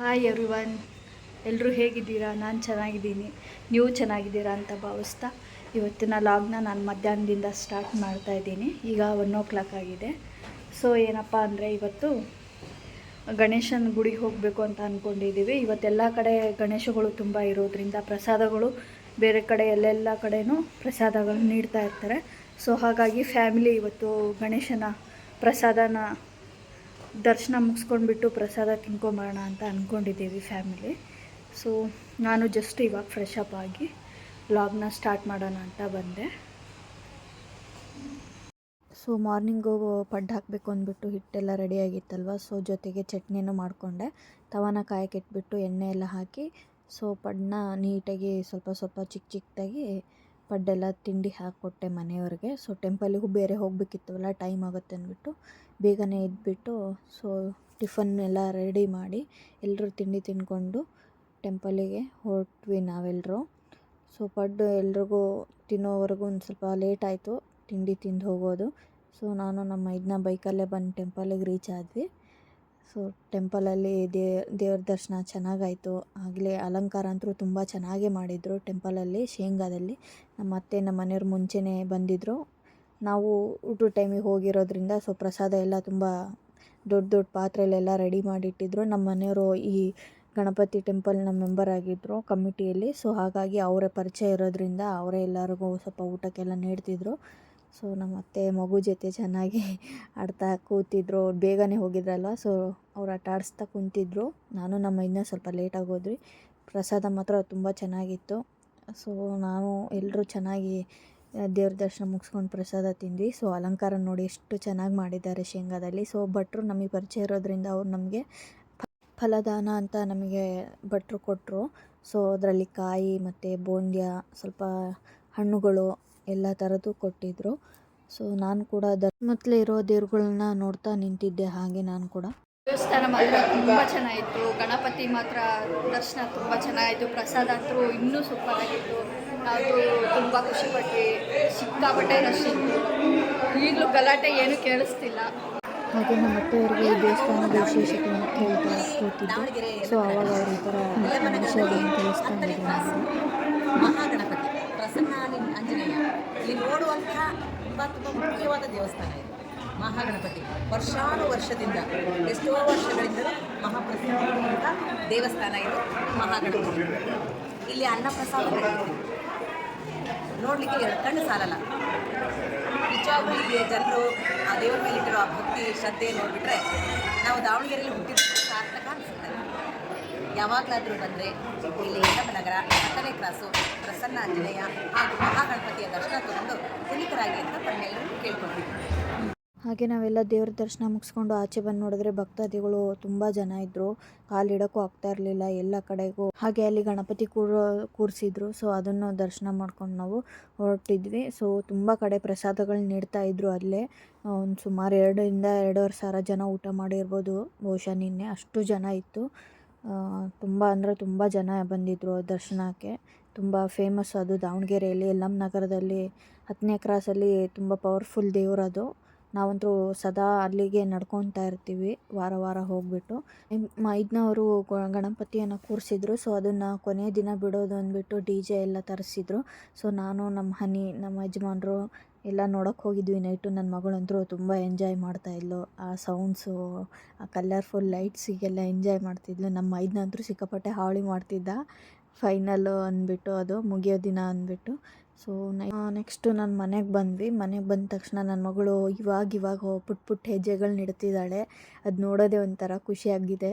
Hi everyone ಎಲ್ಲರೂ ಹೇಗಿದ್ದೀರಾ? ನಾನು ಚೆನ್ನಾಗಿದ್ದೀನಿ. ನೀವು ಚೆನ್ನಾಗಿದ್ದೀರಾ ಅಂತ ಭಾವಿಸ್ತಾ ಇವತ್ತಿನ ಲಾಗ್ನ ನಾನು ಮಧ್ಯಾಹ್ನದಿಂದ ಸ್ಟಾರ್ಟ್ ಮಾಡ್ತಾ ಇದ್ದೀನಿ. ಈಗ ಒನ್ ಓ ಕ್ಲಾಕ್ ಆಗಿದೆ. ಸೊ ಏನಪ್ಪ ಅಂದರೆ ಇವತ್ತು ಗಣೇಶನ ಗುಡಿಗೆ ಹೋಗಬೇಕು ಅಂತ ಅಂದ್ಕೊಂಡಿದ್ದೀವಿ ಇವತ್ತೆಲ್ಲ ಕಡೆ ಗಣೇಶಗಳು ತುಂಬ ಇರೋದ್ರಿಂದ ಪ್ರಸಾದಗಳು ಬೇರೆ ಕಡೆ ಎಲ್ಲೆಲ್ಲ ಕಡೆಯೂ ಪ್ರಸಾದಗಳು ನೀಡ್ತಾ ಇರ್ತಾರೆ. ಸೊ ಹಾಗಾಗಿ ಫ್ಯಾಮಿಲಿ ಇವತ್ತು ಗಣೇಶನ ಪ್ರಸಾದನ ದರ್ಶನ ಮುಗಿಸ್ಕೊಂಡ್ಬಿಟ್ಟು ಪ್ರಸಾದ ತಿನ್ಕೊಂಬರೋಣ ಅಂತ ಅಂದ್ಕೊಂಡಿದ್ದೀವಿ ಫ್ಯಾಮಿಲಿ. ಸೊ ನಾನು ಜಸ್ಟ್ ಇವಾಗ ಫ್ರೆಶ್ ಅಪ್ ಆಗಿ ವ್ಲಾಗ್ನ ಸ್ಟಾರ್ಟ್ ಮಾಡೋಣ ಅಂತ ಬಂದೆ. ಸೊ ಮಾರ್ನಿಂಗು ಪಡ್ಡು ಹಾಕಬೇಕು ಅಂದ್ಬಿಟ್ಟು ಹಿಟ್ಟೆಲ್ಲ ರೆಡಿ ಆಗಿತ್ತಲ್ವ? ಸೊ ಜೊತೆಗೆ ಚಟ್ನಿನೂ ಮಾಡಿಕೊಂಡೆ. ತವನ ಕಾಯಕ್ಕೆ ಇಟ್ಬಿಟ್ಟು ಎಣ್ಣೆ ಎಲ್ಲ ಹಾಕಿ, ಸೊ ಪಡ್ನ ನೀಟಾಗಿ ಸ್ವಲ್ಪ ಸ್ವಲ್ಪ ಚಿಕ್ಕ ಚಿಕ್ಕದಾಗಿ ಪಡ್ಡೆಲ್ಲ ತಿಂಡಿ ಹಾಕ್ಕೊಟ್ಟೆ ಮನೆಯವ್ರಿಗೆ. ಸೊ ಟೆಂಪಲಿಗೂ ಬೇರೆ ಹೋಗಬೇಕಿತ್ತಲ್ಲ ಟೈಮ್ ಆಗುತ್ತೆ ಅಂದ್ಬಿಟ್ಟು ಬೇಗನೆ ಇದ್ಬಿಟ್ಟು ಸೊ ಟಿಫನ್ ಎಲ್ಲ ರೆಡಿ ಮಾಡಿ ಎಲ್ಲರೂ ತಿಂಡಿ ತಿಂದ್ಕೊಂಡು ಟೆಂಪಲಿಗೆ ಹೊರಟ್ವಿ ನಾವೆಲ್ಲರೂ ಸೊ ಪಡ್ಡು ಎಲ್ರಿಗೂ ತಿನ್ನೋವರೆಗೂ ಒಂದು ಸ್ವಲ್ಪ ಲೇಟ್ ಆಯಿತು, ತಿಂಡಿ ತಿಂದು ಹೋಗೋದು. ಸೊ ನಾನು ನಮ್ಮ ಇದನ್ನ ಬೈಕಲ್ಲೇ ಬಂದು ಟೆಂಪಲಿಗೆ ರೀಚ್ ಆದ್ವಿ. ಸೊ ಟೆಂಪಲಲ್ಲಿ ದೇ, ದೇವ್ರ ದರ್ಶನ ಚೆನ್ನಾಗಾಯಿತು. ಆಗಲೇ ಅಲಂಕಾರ ಅಂತೂ ತುಂಬ ಚೆನ್ನಾಗೇ ಮಾಡಿದರು ಟೆಂಪಲಲ್ಲಿ, ಶೇಂಗಾದಲ್ಲಿ. ನಮ್ಮ ಅತ್ತೆ ನಮ್ಮ ಮನೆಯವ್ರು ಮುಂಚೆನೇ ಬಂದಿದ್ದರು ನಾವು ಊಟದ ಟೈಮಿಗೆ ಹೋಗಿರೋದ್ರಿಂದ ಸೊ ಪ್ರಸಾದ ಎಲ್ಲ ತುಂಬ ದೊಡ್ಡ ದೊಡ್ಡ ಪಾತ್ರೆಲೆಲ್ಲ ರೆಡಿ ಮಾಡಿಟ್ಟಿದ್ರು. ನಮ್ಮ ಮನೆಯವರು ಈ ಗಣಪತಿ ಟೆಂಪಲ್ನ ಮೆಂಬರ್ ಆಗಿದ್ದರು ಕಮಿಟಿಯಲ್ಲಿ. ಸೊ ಹಾಗಾಗಿ ಅವರೇ ಪರಿಚಯ ಇರೋದ್ರಿಂದ ಅವರೇ ಎಲ್ಲರಿಗೂ ಸ್ವಲ್ಪ ಊಟಕ್ಕೆಲ್ಲ ನೀಡ್ತಿದ್ರು. ಸೊ ನಮ್ಮ ಅತ್ತೆ ಮಗು ಜೊತೆ ಚೆನ್ನಾಗಿ ಆಡ್ತಾ ಕೂತಿದ್ರು. ಬೇಗನೆ ಹೋಗಿದ್ರಲ್ವ? ಸೊ ಅವ್ರು ಆಟ ಆಡಿಸ್ತಾ ಕುಂತಿದ್ರು. ನಾನು ನಮ್ಮ ಇನ್ನೂ ಸ್ವಲ್ಪ ಲೇಟಾಗಿ ಹೋದ್ವಿ ಪ್ರಸಾದ ಮಾತ್ರ ತುಂಬ ಚೆನ್ನಾಗಿತ್ತು. ಸೊ ನಾವು ಎಲ್ಲರೂ ಚೆನ್ನಾಗಿ ದೇವ್ರ ದರ್ಶನ ಮುಗಿಸ್ಕೊಂಡು ಪ್ರಸಾದ ತಿಂದ್ವಿ. ಸೊ ಅಲಂಕಾರ ನೋಡಿ ಎಷ್ಟು ಚೆನ್ನಾಗಿ ಮಾಡಿದ್ದಾರೆ ಶೇಂಗಾದಲ್ಲಿ. ಸೊ ಭಟ್ರು ನಮಗೆ ಪರಿಚಯ ಇರೋದ್ರಿಂದ ಅವ್ರು ನಮಗೆ ಫಲದಾನ ಅಂತ ನಮಗೆ ಭಟ್ರು ಕೊಟ್ಟರು ಸೊ ಅದರಲ್ಲಿ ಕಾಯಿ ಮತ್ತು ಬೋಂದ್ಯ, ಸ್ವಲ್ಪ ಹಣ್ಣುಗಳು ಎಲ್ಲ ಥರದ್ದು ಕೊಟ್ಟಿದ್ರು. ಸೊ ನಾನು ಕೂಡ ಧರ್ಮತ್ಲೆ ಇರೋ ದೇವ್ರುಗಳನ್ನ ನೋಡ್ತಾ ನಿಂತಿದ್ದೆ ಹಾಗೆ ನಾನು ಕೂಡ. ದೇವಸ್ಥಾನ ಮಾತ್ರ ತುಂಬ ಚೆನ್ನಾಗಿತ್ತು. ಗಣಪತಿ ಮಾತ್ರ ದರ್ಶನ ತುಂಬ ಚೆನ್ನಾಗಿತ್ತು. ಪ್ರಸಾದ ಅಂತೂ ಇನ್ನೂ ಸೂಪರ್ ಆಗಿತ್ತು. ನಾವು ತುಂಬ ಖುಷಿಪಟ್ವಿ ಸಿಕ್ಕಾಪಟ್ಟೆ ರಶ್ ಇತ್ತು. ಈಗಲೂ ಗಲಾಟೆ ಏನು ಕೇಳಿಸ್ತಿಲ್ಲ. ಹಾಗೆ ನಮ್ಮ ಅತ್ತೆಯವರಿಗೆ ಈ ದೇವಸ್ಥಾನದ ವಿಶೇಷತೆ ಕೇಳ್ತಾ ಕೂತಿದ್ದೆ. ಸೊ ಅವಾಗ ಅವ್ರ ಈ ಥರ ವಿಷಯಗಳನ್ನು ತಿಳಿಸ್ತಾ ಪ್ರಸನ್ನ ಆಂಜನೇಯ. ಇಲ್ಲಿ ನೋಡುವಂತಹ ತುಂಬ ತುಂಬ ಮುಖ್ಯವಾದ ದೇವಸ್ಥಾನ ಇದೆ. ಮಹಾಗಣಪತಿ. ವರ್ಷಾನು ವರ್ಷದಿಂದ, ಎಷ್ಟೋ ವರ್ಷಗಳಿಂದಲೂ ಮಹಾಪ್ರಸಿದ್ಧ ದೇವಸ್ಥಾನ ಇದು, ಮಹಾಗಣಪತಿ. ಇಲ್ಲಿ ಅನ್ನ ಪ್ರಸಾದ ನಡೀತಿದೆ. ನೋಡ್ಲಿಕ್ಕೆ ಎರಡು ಕಣ್ಣು ಸಾಲಲ್ಲ. ನಿಜವಾಗ್ಲೂ ಇಲ್ಲಿ ಜನರು ಆ ದೇವರ ಮೇಲೆ ಇಟ್ಟಿರೋ ಆ ಭಕ್ತಿ ಶ್ರದ್ಧೆ ನೋಡಿಬಿಟ್ರೆ ನಾವು ದಾವಣಗೆರೆಯಲ್ಲಿ ಹುಟ್ಟಿದ ಸಾರ್ಥಕ ಅನಿಸುತ್ತೆ. ಯಾವಾಗಲಾದರೂ ಬಂದರೆ ಇಲ್ಲಿ ಯಮನಗರ ಹತ್ತನೇ ಕ್ರಾಸು, ಪ್ರಸನ್ನ ಆಂಜನೇಯ ಹಾಗೂ ಮಹಾಗಣಪತಿಯ ದರ್ಶನ ತಗೊಂಡು ಪುನೀತರಾಗಿ ಅಂತ ತಮ್ಮೆಲ್ಲರೂ ಕೇಳ್ಕೊಳ್ತೀವಿ. ಹಾಗೆ ನಾವೆಲ್ಲ ದೇವ್ರ ದರ್ಶನ ಮುಗಿಸ್ಕೊಂಡು ಆಚೆ ಬಂದು ನೋಡಿದ್ರೆ ಭಕ್ತಾದಿಗಳು ತುಂಬ ಜನ ಇದ್ದರು ಕಾಲಿಡೋಕ್ಕೂ ಆಗ್ತಾ ಇರಲಿಲ್ಲ ಎಲ್ಲ ಕಡೆಗೂ. ಹಾಗೆ ಅಲ್ಲಿ ಗಣಪತಿ ಕೂರೋ ಕೂರಿಸಿದ್ರು. ಸೊ ಅದನ್ನು ದರ್ಶನ ಮಾಡ್ಕೊಂಡು ನಾವು ಹೊರಟಿದ್ವಿ. ಸೊ ತುಂಬ ಕಡೆ ಪ್ರಸಾದಗಳು ನೀಡ್ತಾ ಇದ್ರು ಅಲ್ಲೇ. ಒಂದು ಸುಮಾರು ಎರಡರಿಂದ ಎರಡೂವರೆ ಸಾವಿರ ಜನ ಊಟ ಮಾಡಿರ್ಬೋದು ಬಹುಶಃ ನಿನ್ನೆ. ಅಷ್ಟು ಜನ ಇತ್ತು. ತುಂಬ ಅಂದರೆ ತುಂಬ ಜನ ಬಂದಿದ್ದರು ದರ್ಶನಕ್ಕೆ. ತುಂಬ ಫೇಮಸ್ ಅದು ದಾವಣಗೆರೆಯಲ್ಲಿ ಯಲ್ಲಮ್ಮ ನಗರದಲ್ಲಿ, ಹತ್ತನೇ ಕ್ರಾಸಲ್ಲಿ ತುಂಬ ಪವರ್ಫುಲ್ ದೇವರದು ನಾವಂತೂ ಸದಾ ಅಲ್ಲಿಗೆ ನಡ್ಕೊತಾ ಇರ್ತೀವಿ, ವಾರ ವಾರ ಹೋಗಿಬಿಟ್ಟು. ಮೈದ್ನವರು ಗಣಪತಿಯನ್ನು ಕೂರಿಸಿದ್ರು. ಸೊ ಅದನ್ನು ಕೊನೆಯ ದಿನ ಬಿಡೋದು ಅಂದ್ಬಿಟ್ಟು ಡಿ ಜೆ ಎಲ್ಲ ತರಿಸಿದ್ರು. ಸೊ ನಾನು ನಮ್ಮ ಹನಿ, ನಮ್ಮ ಯಜಮಾನ್ರು ಎಲ್ಲ ನೋಡೋಕ್ಕೆ ಹೋಗಿದ್ವಿ. ನೈಟು ನನ್ನ ಮಗಳಂತರೂ ತುಂಬ ಎಂಜಾಯ್ ಮಾಡ್ತಾಯಿದ್ಲು ಆ ಸೌಂಡ್ಸು, ಆ ಕಲರ್ಫುಲ್ ಲೈಟ್ಸಿಗೆಲ್ಲ ಎಂಜಾಯ್ ಮಾಡ್ತಿದ್ಲು. ನಮ್ಮ ಐದನಂತರೂ ಸಿಕ್ಕಾಪಟ್ಟೆ ಹಾಳಿ ಮಾಡ್ತಿದ್ದ. ಫೈನಲ್ಲು ಅಂದ್ಬಿಟ್ಟು ಅದು ಮುಗಿಯೋ ದಿನ ಅಂದ್ಬಿಟ್ಟು ಸೊ ನೆಕ್ಸ್ಟು ನಾನು ಮನೆಗೆ ಬಂದ್ವಿ. ಮನೆಗೆ ಬಂದ ತಕ್ಷಣ ನನ್ನ ಮಗಳು ಇವಾಗ ಇವಾಗ ಪುಟ್ಟ ಪುಟ್ಟ ಹೆಜ್ಜೆಗಳು ಇಡ್ತಿದ್ದಾಳೆ ಅದು ನೋಡೋದೇ ಒಂಥರ ಖುಷಿಯಾಗಿದೆ